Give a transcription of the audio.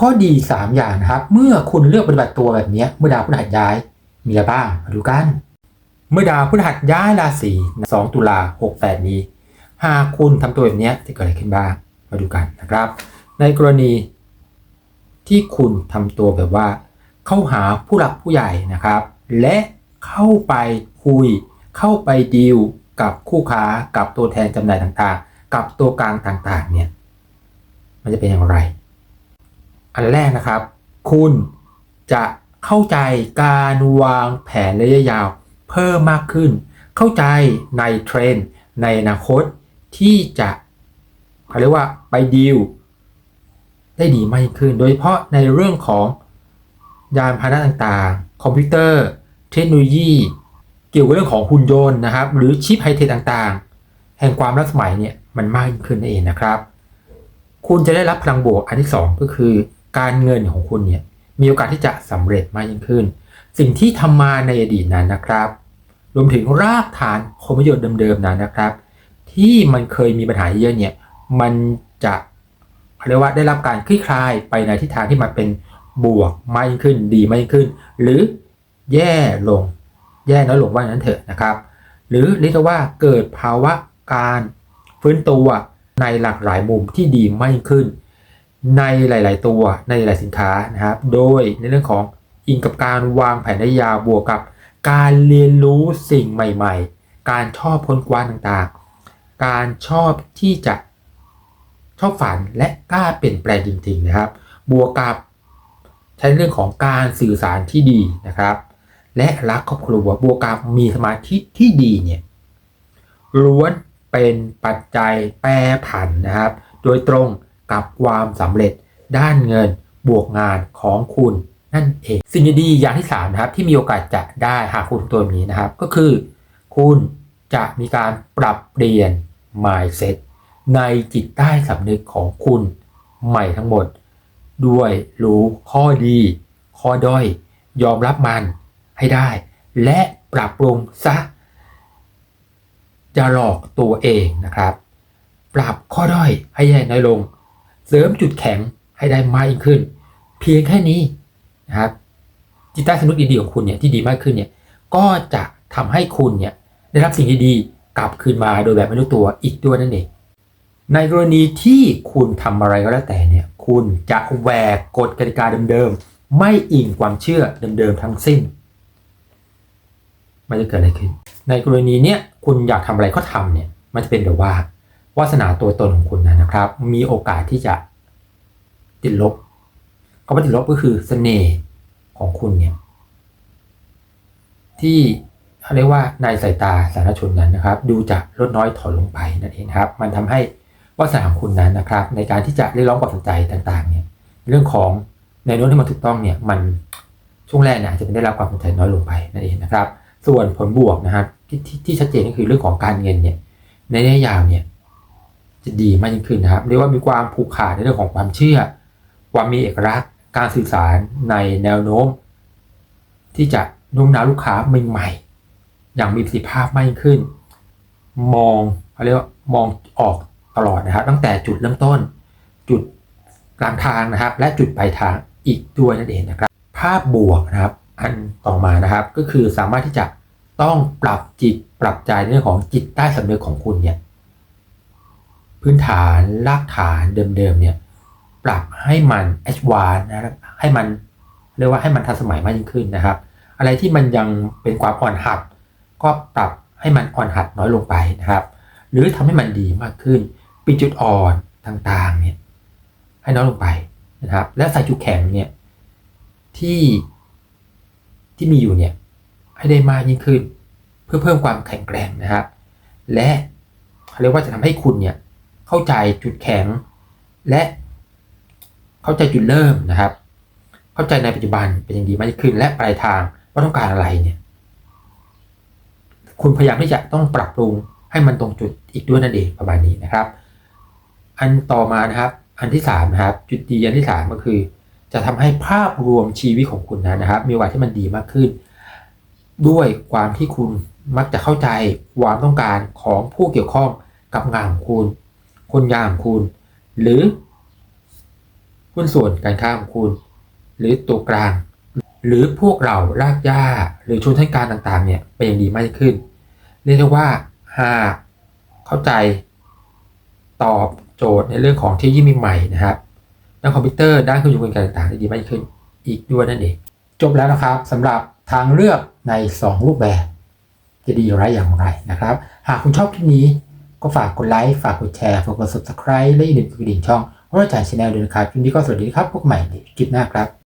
ข้อดี 3 อย่างนะครับ เมื่อคุณเลือกปฏิบัติตัวแบบนี้เมื่อดาวพฤหัสย้ายมีอะไรบ้างมาดูกัน เมื่อดาวพฤหัสย้ายราศี2ตุลา68 นี้ หากคุณทำตัวแบบนี้จะเกิดอะไรขึ้นบ้างมาดูกันนะครับ ในกรณีที่คุณทำตัวแบบว่า เข้าหาผู้หลักผู้ใหญ่นะครับ และเข้าไปคุย เข้าไปดีลกับคู่ค้ากับตัวแทนจำหน่ายต่างๆ กับตัวกลางต่างๆเนี่ยมันจะเป็นอย่างไร อันแรกนะครับ คุณจะเข้าใจการวางแผนระยะยาวเพิ่มมากขึ้น เข้าใจในเทรนด์ในอนาคตที่จะเขาเรียกว่าไปดีลได้ดีมากขึ้น โดยเฉพาะในเรื่องของยานพาหนะต่างๆ คอมพิวเตอร์ เทคโนโลยี เกี่ยวกับเรื่องของหุ่นยนต์นะครับ หรือชิปไฮเทคต่างๆ แห่งความรักสมัยเนี่ยมันมากขึ้นนั่นเองนะครับ คุณจะได้รับพลังบวกอันที่ 2 ก็คือ การเงินของคุณเนี่ยมีโอกาสที่จะสำเร็จมากยิ่งขึ้น สิ่งที่ทำมาในอดีตนั้นนะครับ รวมถึงรากฐานผลประโยชน์เดิมๆนั้นนะครับ ที่มันเคยมีปัญหาเยอะเนี่ยมันจะเรียกว่าได้รับการคลี่คลายไปในทิศทางที่มันเป็นบวกมากยิ่งขึ้น ดีมากยิ่งขึ้น หรือแย่ลง แย่น้อยลงว่านั้นเถอะนะครับ หรือเรียกว่าเกิดภาวะการฟื้นตัวในหลากหลายมุมที่ดีมากยิ่งขึ้น ในหลาย ๆ ตัวในหลายสินค้านะครับ โดยในเรื่องของอิงกับการวางแผนระยะยาวบวกกับ การเรียนรู้สิ่งใหม่ ๆ การชอบพ้นกว้าต่างๆ การชอบที่จะชอบฝันและกล้าเปลี่ยนแปลงจริง ๆ นะครับ บวกกับใช้เรื่องของการสื่อสารที่ดีนะครับ และรักครอบครัวบวกกับมีสมาธิที่ดีเนี่ยล้วนเป็นปัจจัยแปรผันนะครับ โดยตรง กับความสำเร็จด้านเงินบวกงานของคุณนั่นเองสิ่งดีๆอย่างที่3นะครับที่มีโอกาสจะได้หากคุณตัวนี้นะครับ ก็คือ คุณจะมีการปรับเปลี่ยน mindset ในจิตใต้สำนึกของคุณใหม่ทั้งหมด ด้วยรู้ข้อดี ข้อด้อย ยอมรับมันให้ได้ และปรับปรุงซะจะหลอกตัวเองนะครับ ปรับข้อด้อยให้แย่น้อยลง เสริมจุดแข็งให้ได้มากยิ่งขึ้น เพียงแค่นี้นะครับจิตใต้สำนึกดีๆของคุณเนี่ยที่ดีมากขึ้นเนี่ยก็จะทำให้คุณเนี่ยได้รับสิ่งดีๆกลับคืนมาโดยแบบไม่รู้ตัวอีกด้วยนั่นเองในกรณีที่คุณทำอะไรก็แล้วแต่เนี่ยคุณจะแหวกกฎกติกาเดิมๆไม่อิงความเชื่อเดิมๆทั้งสิ้นมันจะเกิดอะไรขึ้น ในกรณีเนี้ยคุณอยากทำอะไรก็ทำเนี่ยมันจะเป็นแบบว่า วาสนาตัวตนของคุณนะครับ มีโอกาสที่จะติดลบคำว่าติดลบก็คือเสน่ห์ของคุณเนี่ยที่เขาเรียกว่าในสายตาสาธารณชนนั้นนะครับ ดูจะลดน้อยถอยลงไปนั่นเองครับ มันทำให้วาสนาของคุณนั้นนะครับ ในการที่จะเรียกร้องความสนใจต่างๆเนี่ยเรื่องของในโน้นที่มันถูกต้องเนี่ยมันช่วงแรกเนี่ยจะเป็นได้รับความสนใจน้อยลงไปนั่นเองนะครับ ส่วนผลบวกนะครับทที่ที่ชัดเจนก็คือเรื่องของการเงินเนี่ยในระยะยาวเนี่ย จะดีมากยิ่งขึ้นนะครับ เรียกว่ามีความผูกขาดในเรื่องของความเชื่อ ความมีเอกลักษณ์ การสื่อสารในแนวโน้ม ที่จะโน้มน้าวลูกค้าใหม่ๆ อย่างมีประสิทธิภาพมากยิ่งขึ้น มองเขาเรียกว่ามองออกตลอดนะครับ ตั้งแต่จุดเริ่มต้น จุดกลางทางนะครับ และจุดปลายทางอีกด้วยนั่นเองนะครับ ภาพบวกนะครับ อันต่อมานะครับ ก็คือสามารถที่จะต้องปรับจิตปรับใจในเรื่องของจิตใต้สำนึกของคุณเนี่ย พื้นฐานรากฐานเดิมๆเนี่ยปรับให้มันแอดวานนะครับให้มันเรียกว่าให้มันทันสมัยมากยิ่งขึ้นนะครับ อะไรที่มันยังเป็นความอ่อนหัด ก็ปรับให้มันอ่อนหัดน้อยลงไปนะครับ หรือทำให้มันดีมากขึ้นปิดจุดอ่อนต่างๆเนี่ยให้น้อยลงไปนะครับ และใส่จุดแข็งเนี่ยที่ที่มีอยู่เนี่ยให้ได้มากยิ่งขึ้น เพื่อเพิ่มความแข็งแกร่งนะครับ และเขาเรียกว่าจะทำให้คุณเนี่ย เข้าใจจุดแข็ง และเข้าใจจุดเริ่มนะครับ เข้าใจในปัจจุบันเป็นอย่างดีมากขึ้น และปลายทางว่าต้องการอะไรเนี่ย คุณพยายามที่จะต้องปรับปรุงให้มันตรงจุดอีกด้วยนั่นเองประมาณนี้นะครับ อันต่อมานะครับ อันที่สามนะครับ จุดดีอันที่สามก็คือ จะทำให้ภาพรวมชีวิตของคุณนั้นนะครับ มีโอกาสที่มันดีมากขึ้น ด้วยความที่คุณมักจะเข้าใจความต้องการของผู้เกี่ยวข้องกับงานของคุณ คนงานของคุณ หรือหุ้นส่วนการค้าของคุณ หรือตัวกลาง หรือพวกเรารากหญ้าหรือชนชั้นกลางต่างๆเนี่ยเป็นอย่างดีมากยิ่งขึ้น เรียกได้ว่าหากเข้าใจตอบโจทย์ในเรื่องของเทคโนโลยีใหม่ๆนะครับด้านคอมพิวเตอร์ด้านเครื่องยนต์กลไกต่างๆได้ดีมากยิ่งขึ้นอีกด้วยนั่นเอง จบแล้วนะครับสำหรับทางเลือกใน 2 รูปแบบ จะดีไรอย่างไรนะครับ หากคุณชอบคลิปนี้ ก็ฝากกดไลค์ฝากกดแชร์ฝากกด subscribe และอย่าลืมกดกระดิ่งช่องพราจารย์ชาแนลด้วยนะครับคลิปนี้ก็สวัสดีครับพบกันใหม่ในคลิปหน้าครับ